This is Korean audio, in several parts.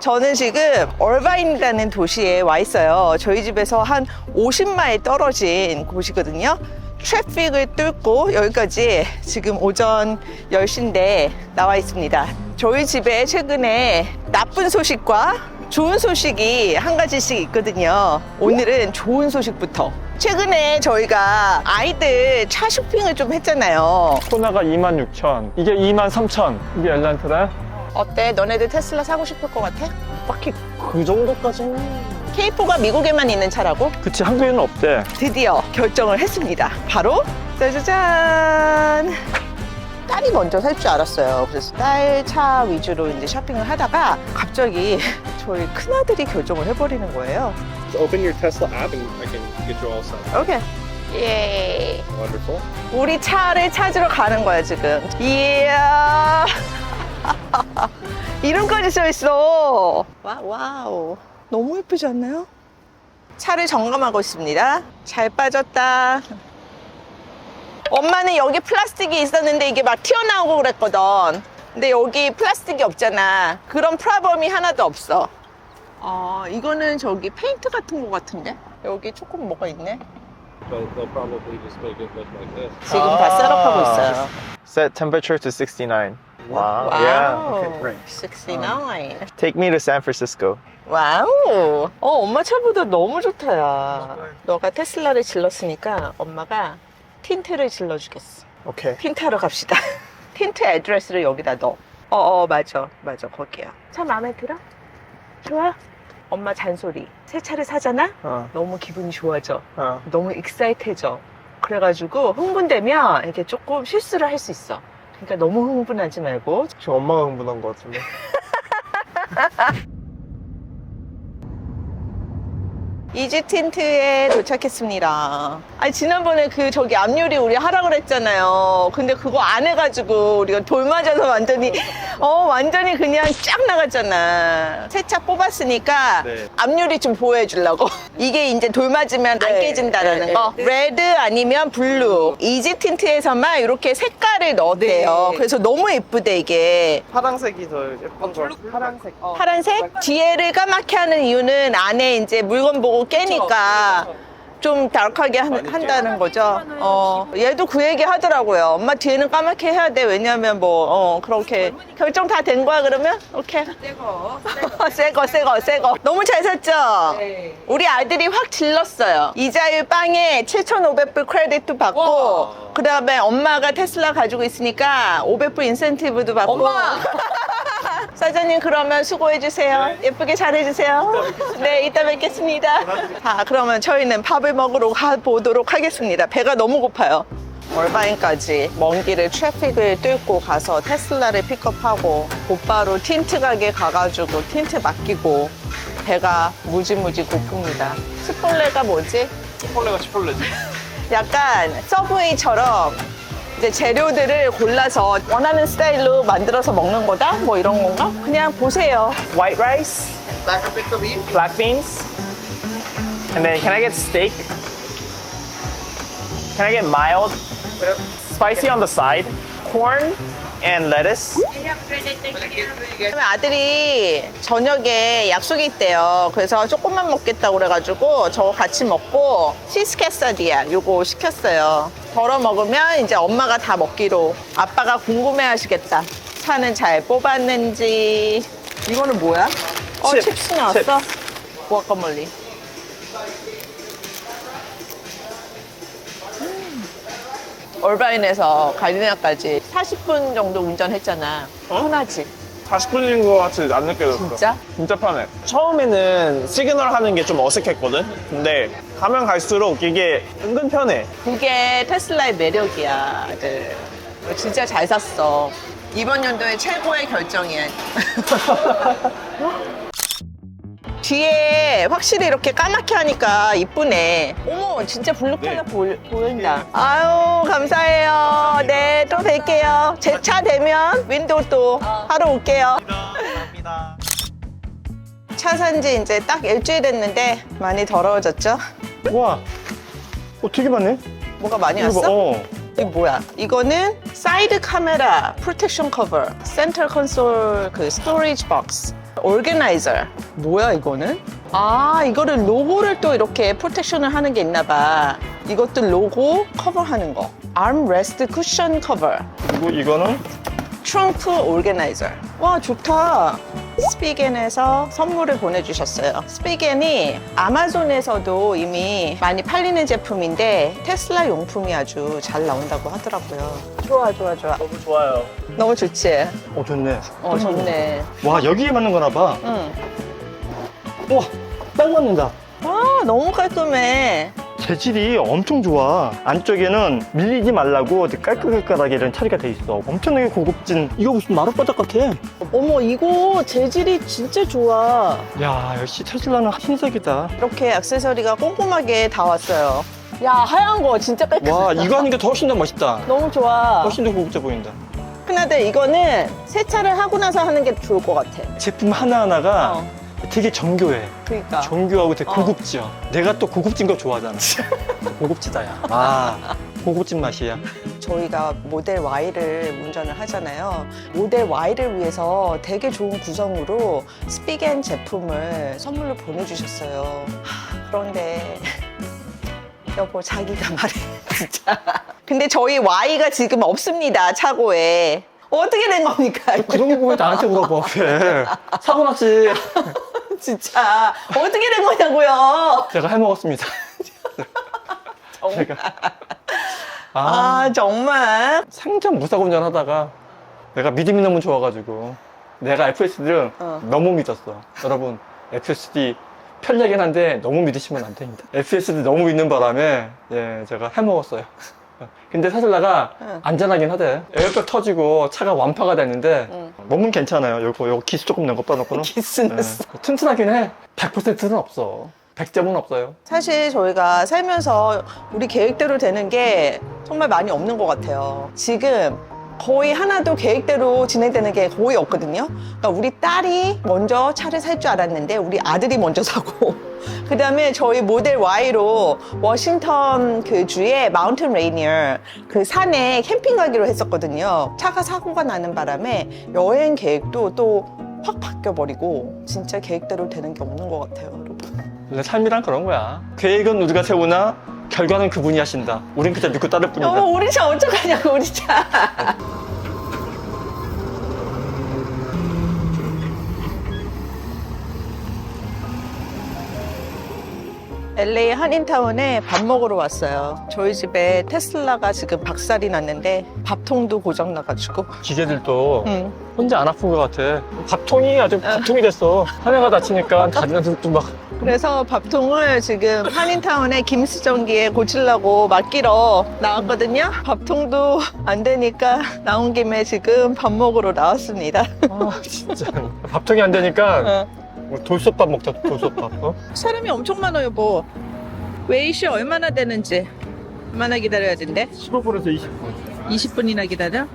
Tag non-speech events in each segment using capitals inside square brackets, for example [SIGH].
저는 지금 얼바인이라는 도시에 와 있어요. 저희 집에서 한 50마일 떨어진 곳이거든요. 트래픽을 뚫고 여기까지 지금 오전 10시인데 나와 있습니다. 저희 집에 최근에 나쁜 소식과 좋은 소식이 한 가지씩 있거든요. 오늘은 좋은 소식부터. 최근에 저희가 아이들 차 쇼핑을 좀 했잖아요. 코나가 26,000 이게 23,000 이게 엘란트라 어때? 너네들 테슬라 사고 싶을 것 같아? 딱히 그 정도까지는 K4가 미국에만 있는 차라고? 그치 한국에는 없대 드디어 결정을 했습니다. 바로 짜자잔! 딸이 먼저 살 줄 알았어요. 그래서 딸 차 위주로 이제 쇼핑을 하다가 갑자기 [LAUGHS] 저희 큰아들이 결정을 해버리는 거예요. Just open your Tesla app and I can get you all set. 오케이. 예. Wonderful. 우리 차를 찾으러 가는 거야, 지금. 이야. [LAUGHS] 이름까지 써 있어. 와, 와우. 너무 예쁘지 않나요? 차를 점검하고 있습니다. 잘 빠졌다. 엄마는 여기 플라스틱이 있었는데 이게 막 튀어나오고 그랬거든. 근데 여기 플라스틱이 없잖아. 그런 프라범이 하나도 없어. 아, 이거는 저기 페인트 같은 거 같은데? 여기 조금 뭐가 있네. They'll, they'll probably just make it look like this. 지금 다 셋업하고 있어요. Set temperature to 69. Wow. 와우. Yeah. Okay, great. 69. Take me to San Francisco. 와우. 어, 엄마 차보다 너무 좋다, 야. 너가 테슬라를 질렀으니까 엄마가 틴트를 질러주겠어. Okay. 틴트하러 갑시다. [LAUGHS] 틴트 애드레스를 여기다 넣어. 어, 어, 맞아. 맞아. 거기야. 차 마음에 들어? 좋아? 엄마 잔소리. 새 차를 사잖아? 어, 너무 기분이 좋아져. 어. 너무 익사이트해져. 그래가지고 흥분되면 이렇게 조금 실수를 할 수 있어. 그러니까 너무 흥분하지 말고 지금 엄마가 흥분한 것 같은데. [LAUGHS] 이지 틴트에 도착했습니다. 아니, 지난번에 그 저기 앞유리 우리 하라 그랬잖아요. 근데 그거 안 해가지고 우리가 돌 맞아서 완전히, 어, 완전히 그냥 쫙 나갔잖아. 새차 뽑았으니까 네. 앞유리 좀 보호해주려고. [LAUGHS] 이게 이제 돌 맞으면 안 깨진다라는 네, 거. 레드 아니면 블루. 이지 틴트에서만 이렇게 색깔을 넣었대요. 그래서 너무 예쁘대, 이게. 파란색이 더 예쁜 거. 파란색. 파란색? 뒤에를 까맣게 하는 이유는 안에 이제 물건 보고 깨니까 좀 한, 한다는 거죠. 어, 얘도 그 얘기 하더라고요. 엄마 뒤에는 까맣게 해야 돼. 왜냐면 뭐, 어, 그렇게. 결정 다 된 거야, 그러면? 오케이. 새거. 새거, [LAUGHS] 새거, 새거. 너무 잘 샀죠? 우리 아들이 확 질렀어요. 이자율 빵에 7,500불 크레딧도 받고, 그 다음에 엄마가 테슬라 가지고 있으니까 500불 인센티브도 받고. [LAUGHS] 사장님 그러면 수고해 주세요. 예쁘게 잘해 주세요. 네, 이따 뵙겠습니다. 자, 그러면 저희는 밥을 먹으러 가 보도록 하겠습니다. 배가 너무 고파요. 얼바인까지 먼 길을 트래픽을 뚫고 가서 테슬라를 픽업하고 곧바로 틴트 가게 가가지고 틴트 맡기고 배가 무지무지 고픕니다. 치폴레가 뭐지? 치폴레가 치폴레지. [LAUGHS] 약간 서브웨이처럼 이제 재료들을 골라서 원하는 스타일로 만들어서 먹는 거다? 뭐 이런 건가? 그냥 보세요. White rice. Black beans. And then can I get steak? Can I get mild? Spicy on the side. Corn and lettuce. 그러면 아들이 저녁에 약속이 있대요. 그래서 조금만 먹겠다고 그래가지고 저거 같이 먹고 시스케사디아 요거 시켰어요. 덜어 먹으면 이제 엄마가 다 먹기로. 아빠가 궁금해 하시겠다. 차는 잘 뽑았는지. 이거는 뭐야? 어, 칩. 칩스 나왔어? 구아까몰리. 얼바인에서 갈리나까지 40분 정도 운전했잖아. 편하지? 40분인 것 같이 안 느껴졌어 진짜? 진짜 편해 처음에는 시그널 하는 게 좀 어색했거든 근데 가면 갈수록 이게 은근 편해 그게 테슬라의 매력이야, 아들. 너 진짜 잘 샀어. 이번 연도의 최고의 결정이야. [LAUGHS] 뒤에 확실히 이렇게 까맣게 하니까 이쁘네. 어머, 진짜 블루 컬러 보, 보인다. 아유, 감사해요. 네, 또 뵐게요. 제 차 되면 윈도우 또 하러 올게요. 감사합니다. [LAUGHS] 차 산 지 이제 딱 일주일 됐는데 많이 더러워졌죠? 와 어, 되게 많네 뭐가 많이 이거 봐, 왔어? 어. 이게 뭐야? 이거는 사이드 카메라 프로텍션 커버, 센터 콘솔 그 스토리지 박스. 오르게나이저. 뭐야 이거는? 아 이거를 로고를 또 이렇게 프로텍션을 하는 게 있나 봐. 이것도 로고 커버하는 거. armrest 쿠션 커버. 그리고 이거는 트렁크 오르게나이저. 와 좋다. 스피겐에서 선물을 보내주셨어요. 스피겐이 아마존에서도 이미 많이 팔리는 제품인데 테슬라 용품이 아주 잘 나온다고 하더라고요. 좋아 좋아 좋아. 너무 좋아요. 너무 좋지? 어 좋네. 어 좋네. 와 여기에 맞는 거나 봐. 응. 와, 딱 맞는다. 와 너무 깔끔해. 재질이 엄청 좋아. 안쪽에는 밀리지 말라고 깔끔깔끔하게 이런 처리가 돼 있어. 엄청나게 고급진. 이거 무슨 마룻바닥 같아. 어머 이거 재질이 진짜 좋아. 야, 역시 테슬라는 신석이다. 이렇게 액세서리가 꼼꼼하게 다 왔어요. 야 하얀 거 진짜 깔끔해. 와, 이거 하니까 더 훨씬 더 멋있다. 너무 좋아. 훨씬 더 고급져 보인다. 근데 이거는 세차를 하고 나서 하는 게 좋을 것 같아. 제품 하나하나가 어. 되게 정교해. 그러니까. 정교하고 되게 어. 고급져. 내가 또 고급진 거 좋아하잖아. 고급지다, 야. 아, 고급진 맛이야. 저희가 모델 Y를 운전을 하잖아요. 모델 Y를 위해서 되게 좋은 구성으로 스피겐 제품을 선물로 보내주셨어요. 하, 그런데 여보 자기가 [LAUGHS] 말해 진짜. 근데 저희 Y가 지금 없습니다 차고에. 어떻게 된 겁니까? 그런 거왜 나한테 물어봐, 왜. 사고 났지. 진짜 어떻게 된 거냐고요. 제가 해먹었습니다. [LAUGHS] 제가. 아, 아 정말. 상점 무사고 운전하다가 내가 믿음이 너무 좋아가지고 내가 FSD를 어. 너무 믿었어. 여러분, FSD 편리하긴 한데 너무 믿으시면 안 됩니다. FSD 너무 믿는 바람에 예, 제가 해먹었어요. 근데 테슬라가 응. 안전하긴 하대. 에어백 터지고 차가 완파가 됐는데 응. 몸은 괜찮아요. 요거, 요거 기스 조금 낸거 빼놓고는. [LAUGHS] 기스 냈어. 예, 튼튼하긴 해. 100%는 없어. 100점은 없어요. 사실 저희가 살면서 우리 계획대로 되는 게 정말 많이 없는 것 같아요. 지금 거의 하나도 계획대로 진행되는 게 거의 없거든요. 그러니까 우리 딸이 먼저 차를 살 줄 알았는데 우리 아들이 먼저 [LAUGHS] 사고 그 다음에 저희 모델 Y로 워싱턴 그 주에 마운틴 레이니어 그 산에 캠핑 가기로 했었거든요. 차가 사고가 나는 바람에 여행 계획도 또 확 바뀌어버리고 진짜 계획대로 되는 게 없는 것 같아요, 여러분. 원래 삶이란 그런 거야. 계획은 우리가 세우나 결과는 그분이 하신다. 우린 그냥 믿고 따를 뿐이다. 어머 우리 차 어떡하냐고 우리 차 LA 한인타운에 밥 먹으러 왔어요. 저희 집에 테슬라가 지금 박살이 났는데 밥통도 고장 나가지고. 기계들도 응. 혼자 안 아픈 것 같아. 밥통이 아주 밥통이 됐어. [LAUGHS] 하나가 다치니까 다른 애들도 막 그래서 밥통을 지금 한인타운에 김수정기에 고치려고 맡기러 나왔거든요. 밥통도 안 되니까 나온 김에 지금 밥 먹으러 나왔습니다. 아, 진짜 밥통이 안 되니까 [LAUGHS] 어. 뭐 돌솥밥 먹자 돌솥밥. 어? 사람이 엄청 많아요, 뭐. 웨이시 얼마나 되는지. 얼마나 기다려야 된대? 15분에서 20분. 20분이나 기다려?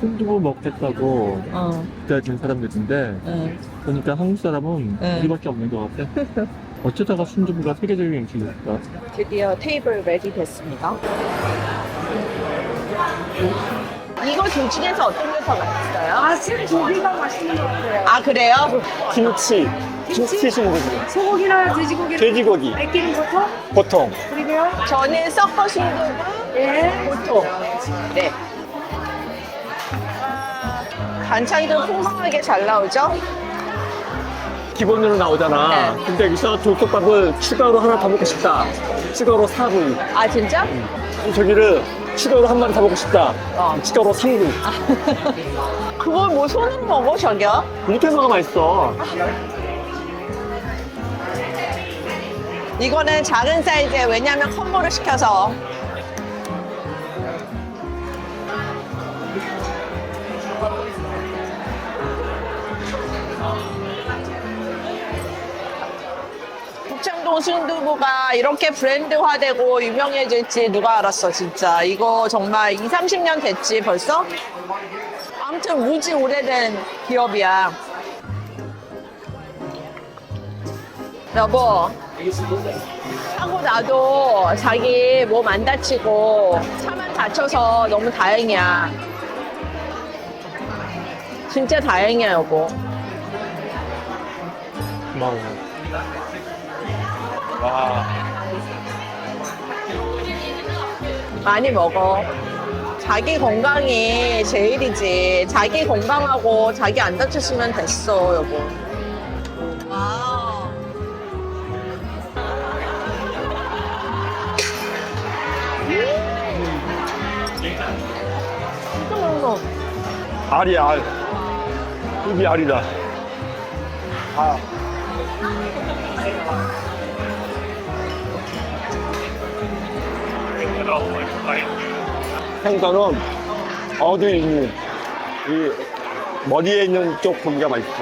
순두부 먹겠다고 어. 기다리는 사람들인데 응. 보니까 한국 사람은 네. 우리밖에 없는 것 같아. [LAUGHS] 어쩌다가 순두부가 세계적인 음식일까? 드디어 테이블 레디 됐습니다. 이거 둘 중에서 어떤 게 더 맛있어요? 아침 고기가 맛있는 것 같아요. 아, 그래요? 김치, 김치 순두부, 소고기나 돼지고기, 돼지고기, 애끼는 보통 보통. 그리고요. 저는 섞어 순두부, 예. 보통. 네. 반찬도 풍성하게 잘 나오죠? 기본으로 나오잖아. 네. 근데 여기서 돌솥밥을 추가로 하나 더 먹고 싶다. 추가로 4분. 아, 진짜? 저기를 추가로 한 마리 더 먹고 싶다. 어. 추가로 3분. [LAUGHS] 그걸 뭐 손으로 먹어, 저기요? 이태서가 맛있어. 이거는 작은 사이즈에 왜냐면 콤보를 시켜서 순두부가 이렇게 브랜드화되고 유명해질지 누가 알았어 진짜 이거 정말 2, 30년 됐지 벌써? 아무튼 무지 오래된 기업이야 여보 하고 나도 자기 몸 안 다치고 차만 다쳐서 너무 다행이야. 진짜 다행이야, 여보. 고마워. 와. 많이 먹어. 자기 건강이 제일이지. 자기 건강하고 자기 안 다쳤으면 됐어, 여보. 진짜 맛있어. 알이야, 알. 입이 알이다. 생선은 어디 있는 이 머리에 있는 쪽 고기가 맛있어.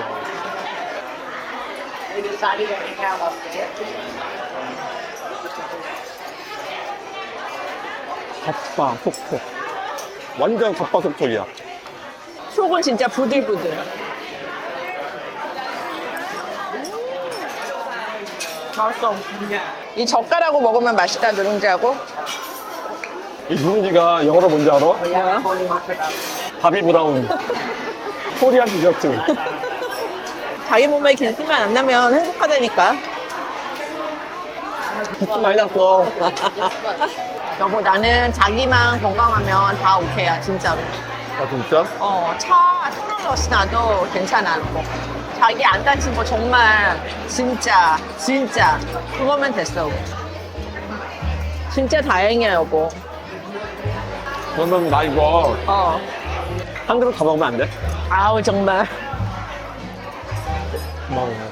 겉바 속속. 완전 겉바 속속이야. 속은 진짜 부들부들. 맛있어. 이 젓가락으로 먹으면 맛있다, 누룽지하고. 이 누룽지가 영어로 뭔지 알아? 뭐야? 바비 브라운. 코리안 디저트. 자기 몸에 기스만 안 나면 행복하다니까. 기스 많이 났어. 여보, 나는 자기만 건강하면 다 오케이야, 진짜로. 아, 진짜? 어, 차 없이 나도 괜찮아. 뭐. 자기 안 다친 거 정말 진짜, 진짜. 그거면 됐어. 진짜 다행이야, 여보. 그러면 나 이거 어. 한 그릇 더 먹으면 안 돼? 아우, 정말. 고마워.